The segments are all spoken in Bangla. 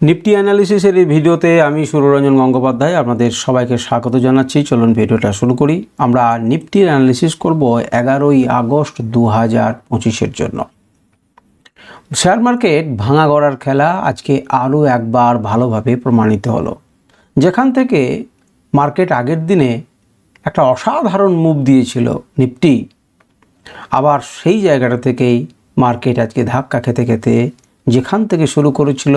নিফটি অ্যানালিসিসের এই ভিডিওতে আমি সুররঞ্জন গঙ্গোপাধ্যায় আপনাদের সবাইকে স্বাগত জানাচ্ছি। চলুন ভিডিওটা শুরু করি। আমরা নিফটির অ্যানালিসিস করব এগারোই আগস্ট দু হাজার পঁচিশের জন্য। শেয়ার মার্কেট ভাঙা গড়ার খেলা আজকে আরও একবার ভালোভাবে প্রমাণিত হলো। যেখান থেকে মার্কেট আগের দিনে একটা অসাধারণ মুভ দিয়েছিল নিফটি আবার সেই জায়গাটা থেকেই মার্কেট আজকে ধাক্কা খেতে খেতে যেখান থেকে শুরু করেছিল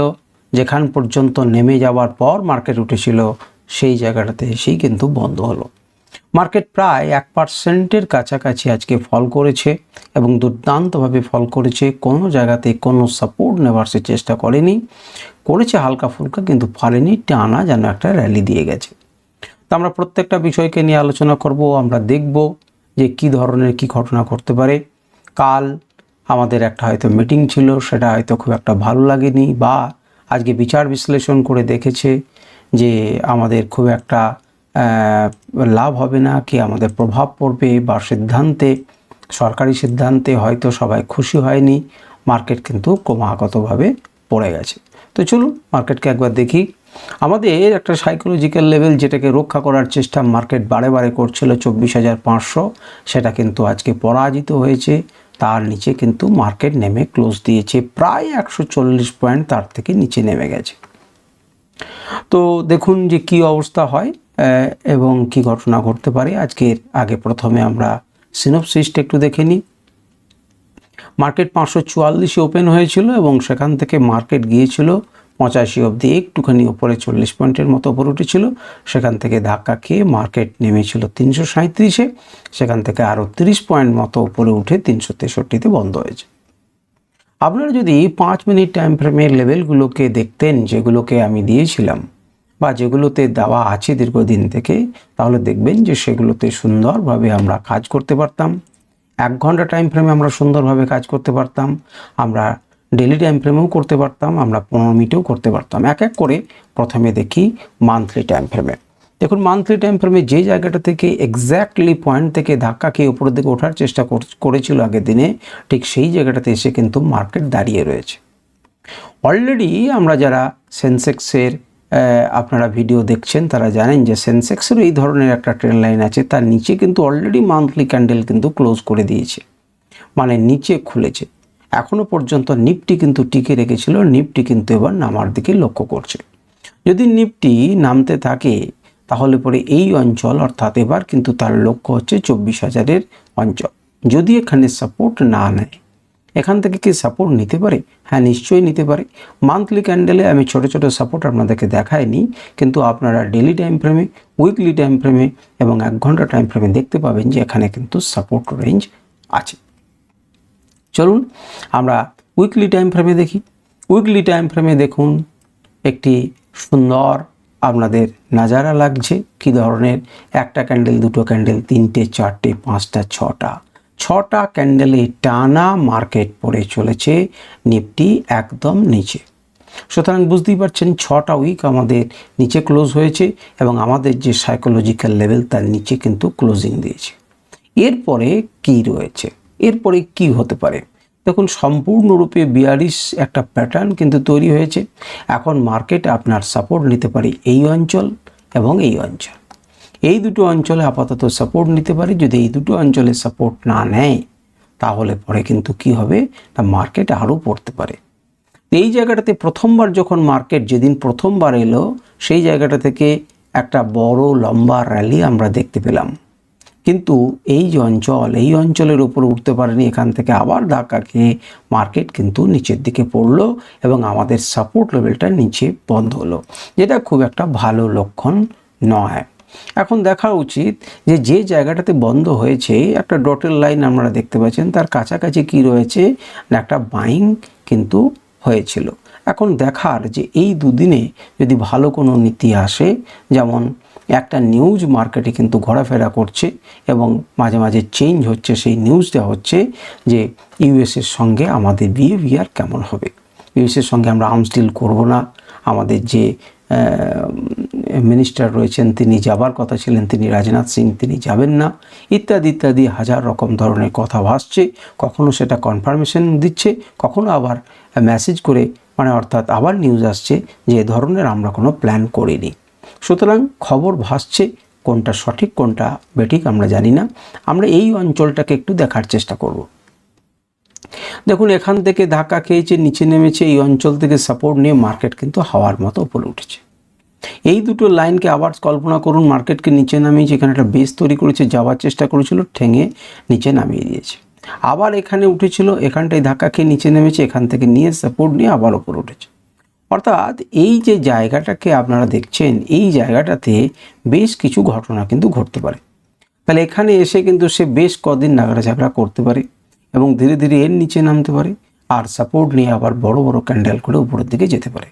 যেখান পর্যন্ত নেমে যাওয়ার পর মার্কেট উঠেছিল, সেই জায়গাটাতে এসেই কিন্তু বন্ধ হলো। মার্কেট প্রায় এক পার্সেন্টের কাছাকাছি আজকে ফল করেছে এবং দুর্দান্তভাবে ফল করেছে। কোনো জায়গাতে কোনো সাপোর্ট নেওয়ার সে চেষ্টা করেনি। করেছে হালকা ফুলকা কিন্তু পারেনি, টানা যেন একটা র্যালি দিয়ে গেছে। তো আমরা প্রত্যেকটা বিষয়কে নিয়ে আলোচনা করব, আমরা দেখব যে কি ধরনের কি ঘটনা ঘটতে পারে। কাল আমাদের একটা হয়তো মিটিং ছিল, সেটা হয়তো খুব একটা ভালো লাগেনি বা আজকে বিচার বিশ্লেষণ করে দেখেছে যে আমাদের খুব একটা লাভ হবে না, কি আমাদের প্রভাব পড়বে বা সিদ্ধান্তে, সরকারি সিদ্ধান্তে হয়তো সবাই খুশি হয়নি, মার্কেট কিন্তু ক্রমাগতভাবে পড়ে গেছে। তো চলুন মার্কেটকে একবার দেখি। আমাদের একটা সাইকোলজিক্যাল লেভেল যেটাকে রক্ষা করার চেষ্টা মার্কেট বারে বারে করছিল চব্বিশ হাজার পাঁচশো, সেটা কিন্তু আজকে পরাজিত হয়েছে। তার নিচে কিন্তু মার্কেট নেমে ক্লোজ দিয়েছে, প্রায় একশো চল্লিশ পয়েন্ট তার থেকে নিচে নেমে গেছে। তো দেখুন যে কি অবস্থা হয় এবং কি ঘটনা ঘটতে পারে। আজকের আগে প্রথমে আমরা সিনোপসিসটা একটু দেখে নিই। মার্কেট পাঁচশো চুয়াল্লিশে ওপেন হয়েছিল এবং সেখান থেকে মার্কেট গিয়েছিল। পঁচাশি অবধি একটুখানি ওপরে চল্লিশ পয়েন্টের মতো ওপরে উঠেছিল। সেখান থেকে ধাক্কা খেয়ে মার্কেট নেমেছিল তিনশো সাঁত্রিশে সেখান থেকে আরও তিরিশ পয়েন্ট মতো উপরে উঠে তিনশো তেষট্টিতে বন্ধ হয়েছে। আপনারা যদি পাঁচ মিনিট টাইম ফ্রেমের লেভেলগুলোকে দেখতেন, যেগুলোকে আমি দিয়েছিলাম, বা যেগুলোতে দেওয়া আছে দীর্ঘদিন থেকে, তাহলে দেখবেন যে সেগুলোতে সুন্দরভাবে আমরা কাজ করতে পারতাম। এক ঘণ্টা টাইম ফ্রেমে আমরা সুন্দরভাবে কাজ করতে পারতাম। আমরা ডেলি টাইম ফ্রেমেও করতে পারতাম, আমরা পনেরো মিনিটেও করতে পারতাম। এক এক করে প্রথমে দেখি মান্থলি টাইম ফ্রেমে দেখুন মান্থলি টাইম ফ্রেমে যে জায়গাটা থেকে এক্স্যাক্টলি পয়েন্ট থেকে ধাক্কা খেয়ে উপরের দিকে ওঠার চেষ্টা কর- করেছিল আগের দিনে, ঠিক সেই জায়গাটাতে এসে কিন্তু মার্কেট দাঁড়িয়ে রয়েছে। অলরেডি আমরা যারা সেন্সেক্সের আপনারা ভিডিও দেখছেন, তারা জানেন যে সেন্সেক্সেরও এই ধরনের একটা ট্রেন লাইন আছে। তার নিচে কিন্তু অলরেডি মান্থলি ক্যান্ডেল কিন্তু ক্লোজ করে দিয়েছে। মানে নিচে খুলেছে। এখনও পর্যন্ত নিফটি কিন্তু টিকে রেখেছিল নিফটি কিন্তু এবার নামার দিকে লক্ষ্য করছে। যদি নিফটি নামতে থাকে, তাহলে পরে এই অঞ্চল, অর্থাৎ এবার কিন্তু তার লক্ষ্য হচ্ছে চব্বিশ হাজারের অঞ্চল। যদি এখানে সাপোর্ট না নেয়, এখান থেকে কি সাপোর্ট নিতে পারে? হ্যাঁ নিশ্চয়ই নিতে পারে। মান্থলি ক্যান্ডেলে আমি ছোট ছোট সাপোর্ট আপনাদেরকে দেখাইনি, কিন্তু আপনারা ডেলি টাইম ফ্রেমে উইকলি টাইম ফ্রেমে এবং এক ঘণ্টা টাইম ফ্রেমে দেখতে পাবেন যে এখানে কিন্তু সাপোর্ট রেঞ্জ আছে। চলুন আমরা উইকলি টাইম ফ্রেমে দেখি। উইকলি টাইম ফ্রেমে দেখুন একটি সুন্দর আপনাদের নাজারা লাগছে। কি ধরনের? একটা ক্যান্ডেল দুটো ক্যান্ডেল তিনটে, চারটে, পাঁচটা, ছটা। ছটা ক্যান্ডেলে টানা মার্কেট পড়ে চলেছে নিফটি একদম নিচে। সুতরাং বুঝতেই পারছেন, ছটা উইক আমাদের নিচে ক্লোজ হয়েছে এবং আমাদের যে সাইকোলজিক্যাল লেভেল তার নিচে কিন্তু ক্লোজিং দিয়েছে। এরপরে কি রয়েছে? এরপরে কি হতে পারে? দেখুন, সম্পূর্ণরূপে বিয়ারিশ একটা প্যাটার্ন কিন্তু তৈরি হয়েছে। এখন মার্কেট আপনার সাপোর্ট নিতে পারে এই অঞ্চল এবং এই অঞ্চল। এই দুটো অঞ্চলে আপাতত সাপোর্ট নিতে পারে। যদি এই দুটো অঞ্চলে সাপোর্ট না নেয়, তাহলে পরে কিন্তু কি হবে? না মার্কেট আরও পড়তে পারে। এই জায়গাটাতে প্রথমবার যখন মার্কেট যেদিন প্রথমবার এলো, সেই জায়গাটা থেকে একটা বড় লম্বা র্যালি আমরা দেখতে পেলাম। কিন্তু এই যে অঞ্চল, এই অঞ্চলের উপর উঠতে পারেনি, এখান থেকে আবার ধাক্কা খেয়ে মার্কেট কিন্তু নিচের দিকে পড়ল এবং আমাদের সাপোর্ট লেভেলটা নিচে বন্ধ হলো, যেটা খুব একটা ভালো লক্ষণ নয়। এখন দেখা উচিত যে যে জায়গাটাতে বন্ধ হয়েছে, একটা ডটের লাইন আপনারা দেখতে পাচ্ছেন, তার কাছাকাছি কি রয়েছে, না একটা বাইং কিন্তু হয়েছিল। এখন দেখার যে, এই দুদিনে যদি ভালো কোনো নীতি আসে, যেমন একটা নিউজ মার্কেটে কিন্তু ঘোরাফেরা করছে এবং মাঝে মাঝে চেঞ্জ হচ্ছে, সেই নিউজটা হচ্ছে যে ইউএসের সঙ্গে আমাদের বিহেভিয়ার কেমন হবে? ইউএসের সঙ্গে আমরা আর্মস ডিল করব না। আমাদের যে মিনিস্টার রয়েছেন তিনি যাবার কথা ছিলেন, তিনি রাজনাথ সিং, তিনি যাবেন না। ইত্যাদি ইত্যাদি হাজার রকম ধরনের কথা ভাসছে। কখনো সেটা কনফার্মেশন দিচ্ছে, কখনো আবার মেসেজ করে মানে অর্থাৎ আবার নিউজ আসছে যে ধরনের আমরা কোনো প্ল্যান করিনি। সুতরাং খবর ভাসছে, কোনটা সঠিক, কোনটা বেঠিক আমরা জানি না। আমরা এই অঞ্চলটাকে একটু দেখার চেষ্টা করব। দেখুন, এখান থেকে ধাক্কা খেয়েছে, নিচে নেমেছে, এই অঞ্চল থেকে সাপোর্ট নিয়ে মার্কেট কিন্তু হাওয়ার মতো উপরে উঠেছে। এই দুটো লাইনকে আবার কল্পনা করুন মার্কেটকে নিচে নামিয়েছে এখানে একটা বেস তৈরি করেছে, যাওয়ার চেষ্টা করেছিল, ঠেঙে নিচে নামিয়ে দিয়েছে। আবার এখানে উঠেছিল, এখানটায় ধাক্কা খেয়ে নিচে নেমেছে, এখান থেকে নিয়ে সাপোর্ট নিয়ে আবার উপরে উঠেছে। অর্থাৎ এই যে জায়গাটাকে আপনারা দেখছেন, এই জায়গাটাতে বেশ কিছু ঘটনা কিন্তু ঘটতে পারে। তাহলে এখানে এসে কিন্তু সে বেশ কদিন নাগড়া ঝাগড়া করতে পারে এবং ধীরে ধীরে এর নিচে নামতে পারে আর সাপোর্ট নিয়ে আবার বড় বড় ক্যান্ডেল করে উপরের দিকে যেতে পারে।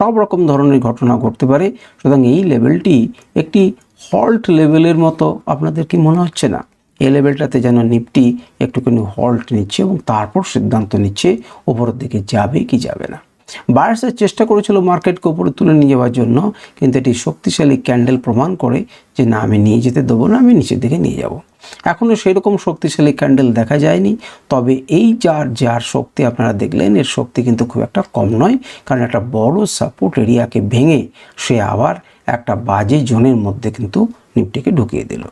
সব রকম ধরনের ঘটনা ঘটতে পারে, সুতরাং এই লেভেলটি একটি হল্ট লেভেলের মতো আপনাদের কি মনে হচ্ছে না? এই লেভেলটাতে যেন নিফটি একটুখানি হল্ট নিচ্ছে এবং তারপর সিদ্ধান্ত নিচ্ছে ওপরের দিকে যাবে কি যাবে না। বায়ার্সের চেষ্টা করেছিল মার্কেটকে উপরে তুলে নিয়ে যাওয়ার জন্য, কিন্তু এটি শক্তিশালী ক্যান্ডেল প্রমাণ করে যে না, আমি নিয়ে যেতে দেবো না, আমি নিচের দিকে নিয়ে যাব। এখনও সেরকম শক্তিশালী ক্যান্ডেল দেখা যায়নি, তবে এই যার যার শক্তি আপনারা দেখলেন, এর শক্তি কিন্তু খুব একটা কম নয়, কারণ একটা বড় সাপোর্ট এরিয়াকে ভেঙে সে আবার একটা বাজে জোনের মধ্যে কিন্তু নিফটিকে ঢুকিয়ে দিল।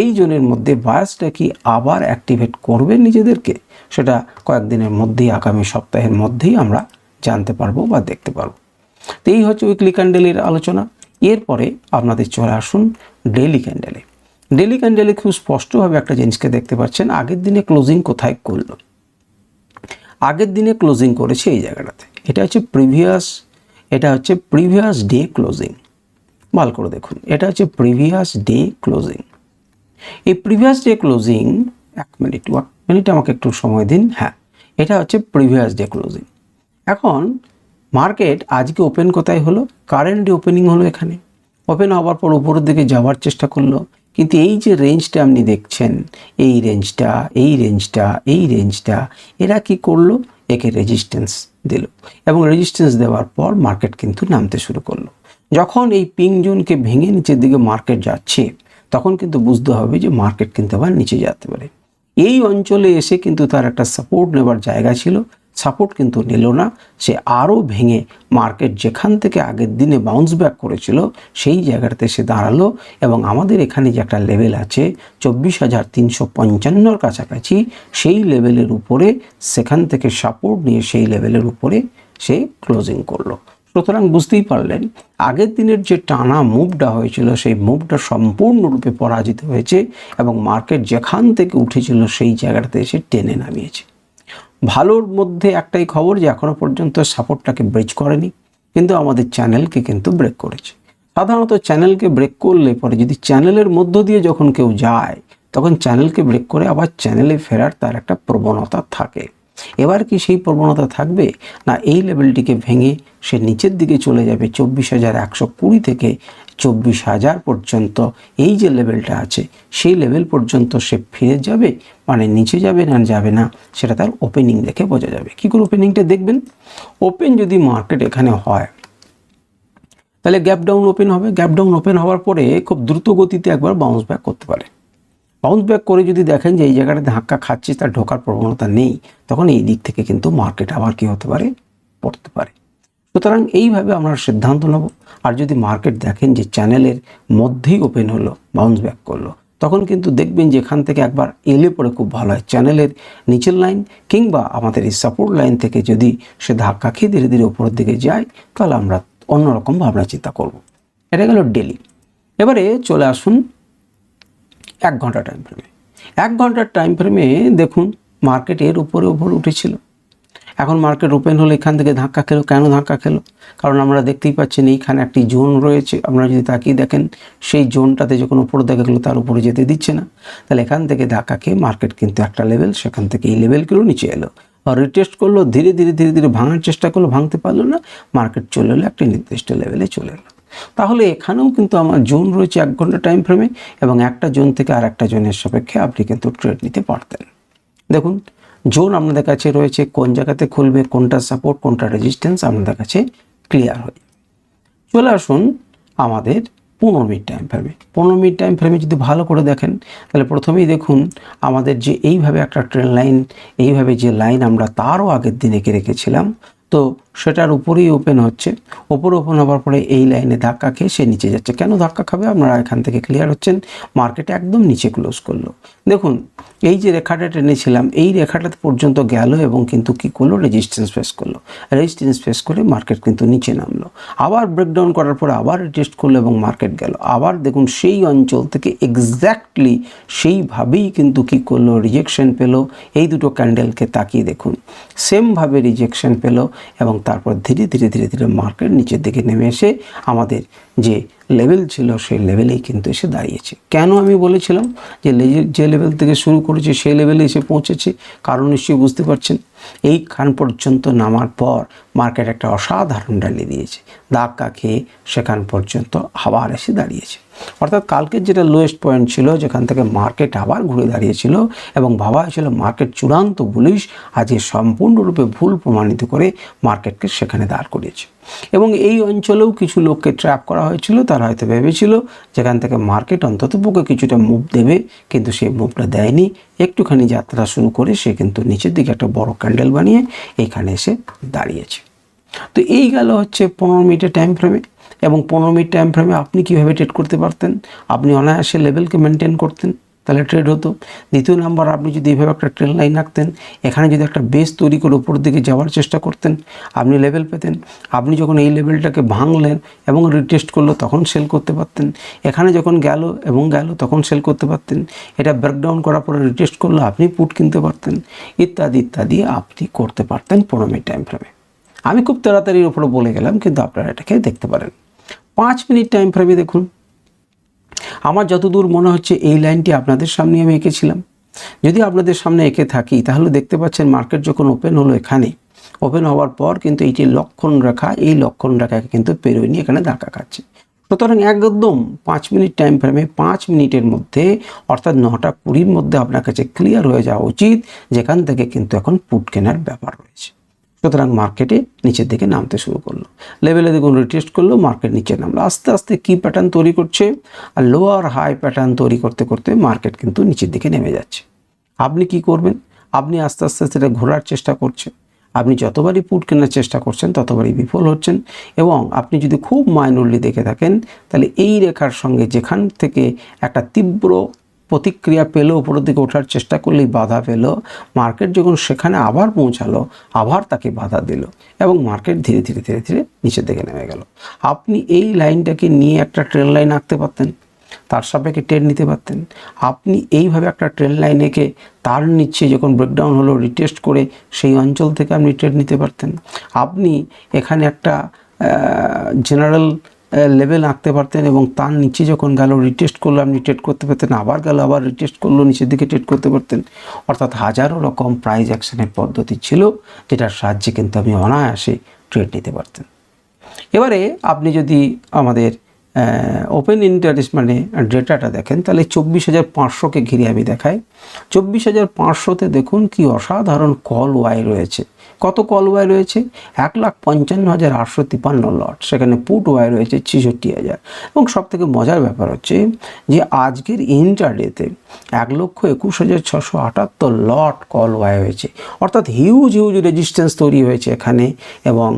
এই জোনের মধ্যে বায়াসটা কি আবার অ্যাক্টিভেট করবে নিজেদেরকে? সেটা কয়েকদিনের মধ্যেই, আগামী সপ্তাহের মধ্যেই আমরা জানতে পারব বা দেখতে পারব। তো এই হচ্ছে উইকলি ক্যান্ডেলের আলোচনা। এরপরে আপনাদের চলে আসুন ডেইলি ক্যান্ডেলে ডেইলি ক্যান্ডেলে খুব স্পষ্টভাবে একটা জিনিসকে দেখতে পাচ্ছেন, আগের দিনে ক্লোজিং কোথায় করল? আগের দিনে ক্লোজিং করেছে এই জায়গাটাতে। এটা হচ্ছে প্রিভিয়াস এটা হচ্ছে প্রিভিয়াস ডে ক্লোজিং ভালো করে দেখুন, এটা হচ্ছে প্রিভিয়াস ডে ক্লোজিং এই প্রিভিয়াস ডে ক্লোজিং এক মিনিট এক মিনিট আমাকে একটু সময় দিন। হ্যাঁ এটা হচ্ছে প্রিভিয়াস ডে ক্লোজিং এখন মার্কেট আজকে ওপেন কোথায় হলো? কারেন্ট ওপেনিং হলো এখানে। ওপেন হওয়ার পর উপরের দিকে যাওয়ার চেষ্টা করল। কিন্তু এই যে রেঞ্জটা আপনি দেখছেন, এই রেঞ্জটা এই রেঞ্জটা এই রেঞ্জটা এরা কি করল? একে রেজিস্ট্যান্স দিল। এবং রেজিস্ট্যান্স দেওয়ার পর মার্কেট কিন্তু নামতে শুরু করল। যখন এই পিং জোনকে ভেঙে নিচের দিকে মার্কেট যাচ্ছে, তখন কিন্তু বুঝতে হবে যে মার্কেট কিন্তু আবার নিচে যেতে পারে। এই অঞ্চলে এসে কিন্তু তার একটা সাপোর্ট নেবার জায়গা ছিল। সাপোর্ট কিন্তু নিল না। সে আরও ভেঙে মার্কেট যেখান থেকে আগের দিনে বাউন্স ব্যাক করেছিল, সেই জায়গাটাতে সে দাঁড়াল এবং আমাদের এখানে যে একটা লেভেল আছে, চব্বিশ হাজার তিনশো পঞ্চান্নর কাছাকাছি, সেই লেভেলের উপরে, সেখান থেকে সাপোর্ট নিয়ে সেই লেভেলের উপরে সে ক্লোজিং করল। সুতরাং বুঝতেই পারলেন, আগের দিনের যে টানা মুভটা হয়েছিল, সেই মুভটা সম্পূর্ণরূপে পরাজিত হয়েছে এবং মার্কেট যেখান থেকে উঠেছিল, সেই জায়গাটাতে এসে টেনে নামিয়েছে। ভালোর মধ্যে একটাই খবর যে এখনও পর্যন্ত সাপোর্টটাকে ব্রেক করেনি, কিন্তু আমাদের চ্যানেলকে কিন্তু ব্রেক করেছে। সাধারণত চ্যানেলকে ব্রেক করলে পরে যদি চ্যানেলের মধ্য দিয়ে যখন কেউ যায়, তখন চ্যানেলকে ব্রেক করে আবার চ্যানেলে ফেরার তার একটা প্রবণতা থাকে। এবার কি সেই প্রবণতা থাকবে? না, এই লেভেলটিকে ভেঙে সে নিচের দিকে চলে যাবে চব্বিশ হাজার একশো কুড়ি থেকে চব্বিশ হাজার পর্যন্ত। এই যে লেভেলটা আছে, সেই লেভেল পর্যন্ত সে ফিরে যাবে? মানে নিচে যাবে না যাবে না, সেটা তার ওপেনিং দেখে বোঝা যাবে। কী করে ওপেনিংটা দেখবেন? ওপেন যদি মার্কেট এখানে হয়, তাহলে গ্যাপ ডাউন ওপেন হবে। গ্যাপ ডাউন ওপেন হওয়ার পরে খুব দ্রুত গতিতে একবার বাউন্স ব্যাক করতে পারে। বাউন্স ব্যাক করে যদি দেখেন যে এই জায়গাটা ধাক্কা খাচ্ছে তার ঢোকার প্রবণতা নেই, তখন এই দিক থেকে কিন্তু মার্কেট আবার কি হতে পারে? পড়তে পারে। সুতরাং এইভাবে আমরা সিদ্ধান্ত নেব। আর যদি মার্কেট দেখেন যে চ্যানেলের মধ্যেই ওপেন হলো বাউন্স ব্যাক করল, তখন কিন্তু দেখবেন যে এখান থেকে একবার এলে পরে খুব ভালো হয়। চ্যানেলের নিচের লাইন কিংবা আমাদের এই সাপোর্ট লাইন থেকে যদি সে ধাক্কা খেয়ে ধীরে ধীরে উপরের দিকে যায়, তাহলে আমরা অন্যরকম ভাবনা চিন্তা করব। এটা গেল ডেলি এবারে চলে আসুন এক ঘণ্টা টাইম ফ্রেমে এক ঘণ্টার টাইম ফ্রেমে দেখুন মার্কেট এর উপরে উপরে উঠেছিল। এখন মার্কেট ওপেন হলে এখান থেকে ধাক্কা খেলো। কেন ধাক্কা খেলো? কারণ আমরা দেখতেই পাচ্ছেন এইখানে একটি জোন রয়েছে। আপনারা যদি তাকিয়ে দেখেন, সেই জোনটাতে যখন উপরে দেখা গেলো, তার উপরে যেতে দিচ্ছে না। তাহলে এখান থেকে ধাক্কা খেয়ে মার্কেট কিন্তু একটা লেভেল সেখান থেকে এই লেভেলগুলো নিচে এলো। আর রিটেস্ট করল, ধীরে ধীরে ধীরে ধীরে ভাঙার চেষ্টা করল, ভাঙতে পারল না। মার্কেট চলে এলো, একটা নির্দিষ্ট লেভেলে চলে এলো। তাহলে এখানেও কিন্তু আমার জোন রয়েছে এক ঘণ্টা টাইম ফ্রেমে এবং একটা জোন থেকে আর একটা জোনের সাপেক্ষে আপনি কিন্তু ট্রেড নিতে পারতেন। দেখুন, জোন আপনাদের কাছে রয়েছে, কোন জায়গাতে খুলবে, কোনটা সাপোর্ট কোনটা রেজিস্ট্যান্স আপনাদের কাছে ক্লিয়ার হয়। চলে আসুন আমাদের পনেরো মিনিট টাইম ফ্রেমে পনেরো মিনিট টাইম ফ্রেমে যদি ভালো করে দেখেন, তাহলে প্রথমেই দেখুন আমাদের যে এইভাবে একটা ট্রেন লাইন এইভাবে যে লাইন আমরা তারও আগের দিন এঁকে রেখেছিলাম তো সেটার উপরেই ওপেন হচ্ছে। ওপরে ওপেন হওয়ার পরে এই লাইনে ধাক্কা খেয়ে সে নিচে যাচ্ছে। কেন ধাক্কা খাবে? আপনারা এখান থেকে ক্লিয়ার হচ্ছেন। মার্কেট একদম নিচে ক্লোজ করল। দেখুন, এই যে রেখাটা টেনেছিলাম এই রেখাটা পর্যন্ত গেল এবং কিন্তু কি করল? রেজিস্ট্যান্স ফেস করল। রেজিস্ট্যান্স ফেস করে মার্কেট কিন্তু নিচে নামলো। আবার ব্রেকডাউন করার পরে আবার টেস্ট করল এবং মার্কেট গেল। আবার দেখুন, সেই অঞ্চল থেকে এক্স্যাক্টলি সেইভাবেই কিন্তু কি করল? রিজেকশন পেল। এই দুটো ক্যান্ডেলকে তাকিয়ে দেখুন। সেমভাবে রিজেকশন পেল। এবং তারপর ধীরে ধীরে ধীরে ধীরে মার্কেট নিচের দিকে নেমে এসে আমাদের যে লেভেল ছিল সেই লেভেলেই কিন্তু এসে দাঁড়িয়েছে। কেন আমি বলেছিলাম যে যে লেভেল থেকে শুরু করেছে সেই লেভেলে এসে পৌঁছেছে? কারণ নিশ্চয়ই বুঝতে পারছেন এইখান পর্যন্ত নামার পর মার্কেট একটা অসাধারণ র্যালি দিয়েছে। ধাক্কা খেয়ে সেখান পর্যন্ত আবার এসে দাঁড়িয়েছে। অর্থাৎ কালকের যেটা লোয়েস্ট পয়েন্ট ছিল, যেখান থেকে মার্কেট আবার ঘুরে দাঁড়িয়েছিল এবং ভাবা হয়েছিল মার্কেট চূড়ান্ত বুলিশ আজকে সম্পূর্ণরূপে ভুল প্রমাণিত করে মার্কেটকে সেখানে দাঁড় করিয়েছে। এবং এই অঞ্চলেও কিছু লোককে ট্র্যাপ করা হয়েছিল, তারা হয়তো ভেবেছিল যেখান থেকে মার্কেট অন্তত পক্ষে কিছুটা মুভ দেবে, কিন্তু সেই মুভটা দেয়নি। একটুখানি যাত্রা শুরু করে সে কিন্তু নিচের দিকে একটা বড় ক্যান্ডেল বানিয়ে এখানে এসে দাঁড়িয়েছে। তো এই গেল হচ্ছে পনেরো মিনিটের টাইম ফ্রেমে এবং পনেরো মিনিট টাইম ফ্রেমে আপনি কীভাবে ট্রেড করতে পারতেন? আপনি অনায়াসে লেভেলকে মেনটেন করতেন। তাহলে ট্রেড হতো। দ্বিতীয় নাম্বার আপনি যদি এইভাবে একটা ট্রেন লাইন রাখতেন এখানে যদি একটা বেস তৈরি করে উপরের দিকে যাওয়ার চেষ্টা করতেন, আপনি লেভেল পেতেন। আপনি যখন এই লেভেলটাকে ভাঙলেন এবং রিটেস্ট করল, তখন সেল করতে পারতেন। এখানে যখন গেল এবং গেল, তখন সেল করতে পারতেন। এটা ব্রেকডাউন করার পরে রিটেস্ট করল, আপনি পুট কিনতে পারতেন। ইত্যাদি ইত্যাদি আপনি করতে পারতেন পনেরো মিনিট টাইম ফ্রেমে আমি খুব তাড়াতাড়ির উপরে বলে গেলাম, কিন্তু আপনারা এটাকে দেখতে পারেন। পাঁচ মিনিট টাইম ফ্রেমে দেখুন। আমার যতদূর মনে হচ্ছে এই লাইনটি আপনাদের সামনে আমি এঁকেছিলাম। যদি আপনাদের সামনে এঁকে থাকি, তাহলে দেখতে পাচ্ছেন মার্কেট যখন ওপেন হলো এখানে, ওপেন হওয়ার পর কিন্তু এইটি লক্ষণ রেখা, এই লক্ষণ রেখাকে কিন্তু পেরোয়নি, এখানে ধাক্কা খাচ্ছে। সুতরাং একদম পাঁচ মিনিট টাইম ফ্রেমে পাঁচ মিনিটের মধ্যে, অর্থাৎ নটা কুড়ির মধ্যে আপনার কাছে ক্লিয়ার হয়ে যাওয়া উচিত, যেখান থেকে কিন্তু এখন পুট কেনার ব্যাপার রয়েছে। সুতরাং মার্কেটে নিচের দিকে নামতে শুরু করল। লেভেলে দেখুন রিটেস্ট করল মার্কেট নিচে নামলো। আস্তে আস্তে কি প্যাটার্ন তৈরি করছে? আর লোয়ার হাই প্যাটার্ন তৈরি করতে করতে মার্কেট কিন্তু নিচের দিকে নেমে যাচ্ছে। আপনি কি করবেন? আপনি আস্তে আস্তে সেটা ঘোরার চেষ্টা করছেন। আপনি যতবারই পুট কেনার চেষ্টা করছেন, ততবারই বিফল হচ্ছেন। এবং আপনি যদি খুব মাইনরলি দেখে থাকেন, তাহলে এই রেখার সঙ্গে যেখান থেকে একটা তীব্র প্রতিক্রিয়া পেল, উপরের দিকে ওঠার চেষ্টা করলেই বাধা পেল। মার্কেট যখন সেখানে আবার পৌঁছালো, আবার তাকে বাধা দিল এবং মার্কেট ধীরে ধীরে ধীরে ধীরে নিচের দিকে নেমে গেল। আপনি এই লাইনটাকে নিয়ে একটা ট্রেন লাইন আঁকতে পারতেন, তার সাপেক্ষে ট্রেন নিতে পারতেন। আপনি এইভাবে একটা ট্রেন লাইন এঁকে তার নিচ্ছে যখন ব্রেকডাউন হলো রিটেস্ট করে সেই অঞ্চল থেকে আপনি ট্রেড নিতে পারতেন। আপনি এখানে একটা জেনারেল লেভেল আঁকতে পারতেন এবং তার নিচে যখন গেল রিটেস্ট করল, আপনি ট্রেড করতে পারতেন, আবার গেল, আবার রিটেস্ট করল, নিচের দিকে ট্রেড করতে পারতেন। অর্থাৎ হাজারো রকম প্রাইজ অ্যাকশনের পদ্ধতি ছিল, যেটার সাহায্যে কিন্তু আপনি অনায়াসে ট্রেড নিতে পারতেন। এবারে আপনি যদি আমাদের ওপেন ইন্টারেস্ট মানে ডেটাটা দেখেন, তাহলে চব্বিশ হাজার পাঁচশোকে ঘিরে আমি দেখাই। চব্বিশ হাজার পাঁচশোতে দেখুন কি অসাধারণ কল ওয়াই রয়েছে। কত কল ওয়াই রয়েছে? এক লাখ পঞ্চান্ন হাজার আটশো তিপান্ন লট সেখানে পুট ওয়াই রয়েছে ছেষট্টি হাজার। এবং সব থেকে মজার ব্যাপার হচ্ছে যে আজকের ইন্টারডেতে এক লক্ষ একুশ হাজার ছশো আটাত্তর লট কল ওয়াই হয়েছে। অর্থাৎ হিউজ হিউজ রেজিস্ট্যান্স তৈরি হয়েছে এখানে এবং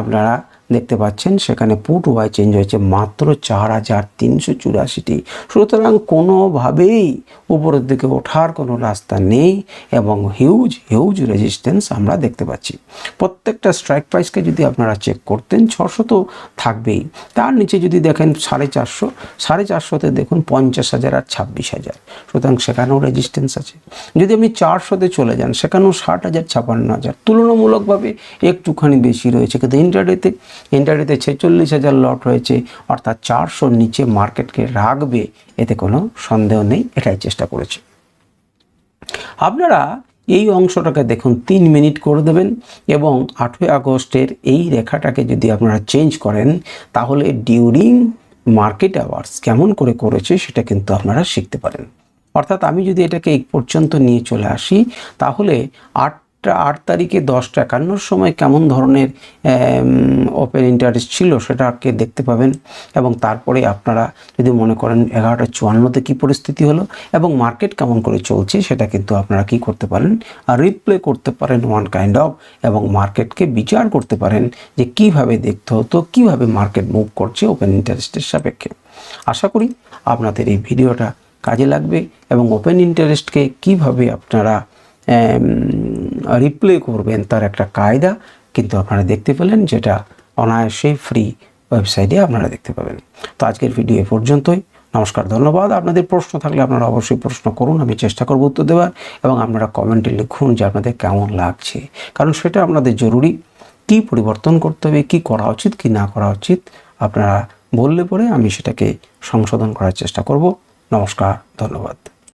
আপনারা দেখতে পাচ্ছেন, সেখানে পুট ওয়াই চেঞ্জ হয়েছে মাত্র চার হাজার তিনশো চুরাশিটি। সুতরাং কোনোভাবেই উপরের দিকে ওঠার কোনো রাস্তা নেই এবং হিউজ হিউজ রেজিস্ট্যান্স আমরা দেখতে পাচ্ছি। প্রত্যেকটা স্ট্রাইক প্রাইসকে যদি আপনারা চেক করতেন, ছশো তো থাকবেই। তার নিচে যদি দেখেন সাড়ে চারশো, সাড়ে চারশোতে দেখুন পঞ্চাশ হাজার আর ছাব্বিশ হাজার। সুতরাং সেখানেও রেজিস্ট্যান্স আছে। যদি আপনি চারশোতে চলে যান, সেখানেও ষাট হাজার, ছাপান্ন হাজার। তুলনামূলকভাবে একটুখানি বেশি রয়েছে। কিন্তু ইন্টারডেতে ইন্টারডেতে ছেচল্লিশ হাজার লট রয়েছে, অর্থাৎ চারশোর নিচে মার্কেটকে রাখবে, এতে কোনো সন্দেহ নেই, এটাই চেষ্টা করেছে। আপনারা এই অংশটাকে দেখুন, তিন মিনিট করে দেবেন এবং আটই আগস্টের এই রেখাটাকে যদি আপনারা চেঞ্জ করেন, তাহলে ডিউরিং মার্কেট আওয়ার্স কেমন করে করেছে সেটা কিন্তু আপনারা শিখতে পারেন। অর্থাৎ আমি যদি এটাকে এই পর্যন্ত নিয়ে চলে আসি, তাহলে আট আটটা আট তারিখে দশটা একান্নর সময় কেমন ধরনের ওপেন ইন্টারেস্ট ছিল সেটাকে দেখতে পাবেন এবং তারপরে আপনারা যদি মনে করেন এগারোটা চুয়ান্নতে কী পরিস্থিতি হলো এবং মার্কেট কেমন করে চলছে সেটা কিন্তু আপনারা কি করতে পারেন আর রিপ্লে করতে পারেন ওয়ান কাইন্ড অফ এবং মার্কেটকে বিচার করতে পারেন যে কীভাবে দেখতে হতো, কীভাবে মার্কেট মুভ করছে ওপেন ইন্টারেস্টের সাপেক্ষে। আশা করি আপনাদের এই ভিডিওটা কাজে লাগবে এবং ওপেন ইন্টারেস্টকে কীভাবে আপনারা রিপ্লে করবেন তার একটা কায়দা, কিন্তু আপনারা দেখতে পেলেন যেটা অনায়াসেই ফ্রি ওয়েবসাইটে আপনারা দেখতে পাবেন। তো আজকের ভিডিও এ পর্যন্তই। নমস্কার, ধন্যবাদ। আপনাদের প্রশ্ন থাকলে আপনারা অবশ্যই প্রশ্ন করুন, আমি চেষ্টা করব উত্তর দেওয়ার এবং আপনারা কমেন্টে লিখুন যে আপনাদের কেমন লাগছে। কারণ সেটা আপনাদের জরুরি। কি পরিবর্তন করতে হবে, কি করা উচিত, কি না করা উচিত, আপনারা বললে পরে আমি সেটাকে সংশোধন করার চেষ্টা করব। নমস্কার, ধন্যবাদ।